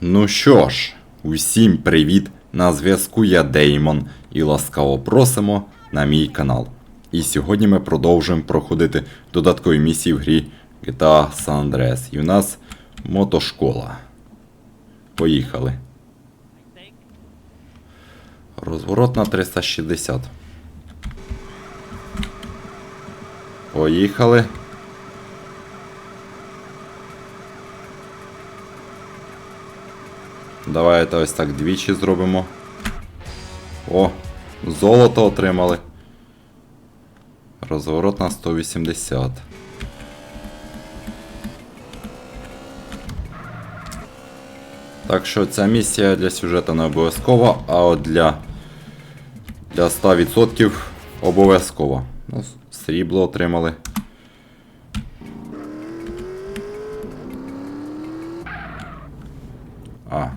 Ну що ж, усім привіт! На зв'язку я Деймон і ласкаво просимо на мій канал. І сьогодні ми продовжуємо проходити додаткові місії в грі GTA San Andreas. І у нас мотошкола. Поїхали. Розворот на 360. Поїхали. Давайте ось так двічі зробимо. О, золото отримали. Розворот на 180. Так що ця місія для сюжету не обов'язкова, а от для, для 100% обов'язкова. Ну, срібло отримали. А,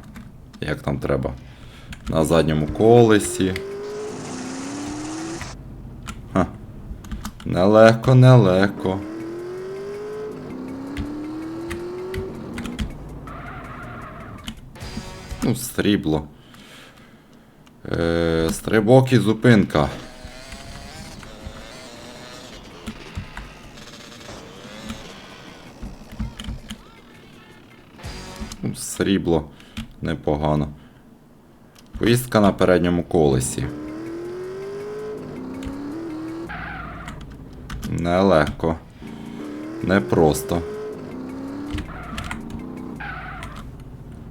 як там треба? На задньому колесі. Ха. Нелегко, нелегко. Ну, срібло. Е, стрибок і зупинка. Ну, Срібло непогано. Поїздка на передньому колесі. Нелегко. Непросто.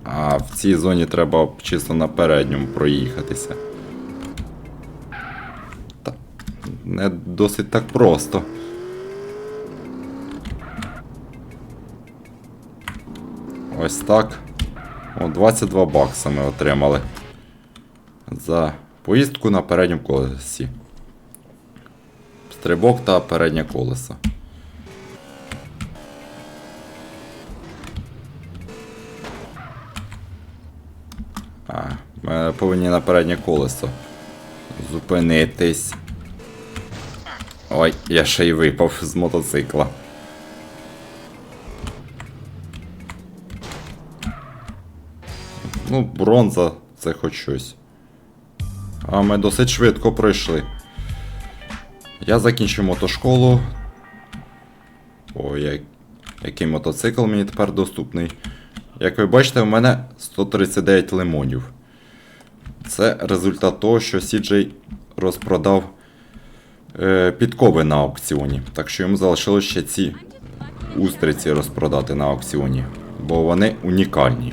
А в цій зоні треба чисто на передньому проїхатися. Та, не досить так просто. Ось так. О, 22 бакса ми отримали. За поїздку на передньому колесі. Стрибок та переднє колесо. А, ми повинні на переднє колесо. Зупинитись. Ой, я ще й випав з мотоцикла. Ну, бронза це хоч щось. А ми досить швидко пройшли. Я закінчив мотошколу. О, як... який мотоцикл мені тепер доступний. Як ви бачите, у мене 139 лимонів. Це результат того, що CJ розпродав е, підкови на аукціоні. Так що йому залишилось ще ці устриці розпродати на аукціоні. Бо вони унікальні.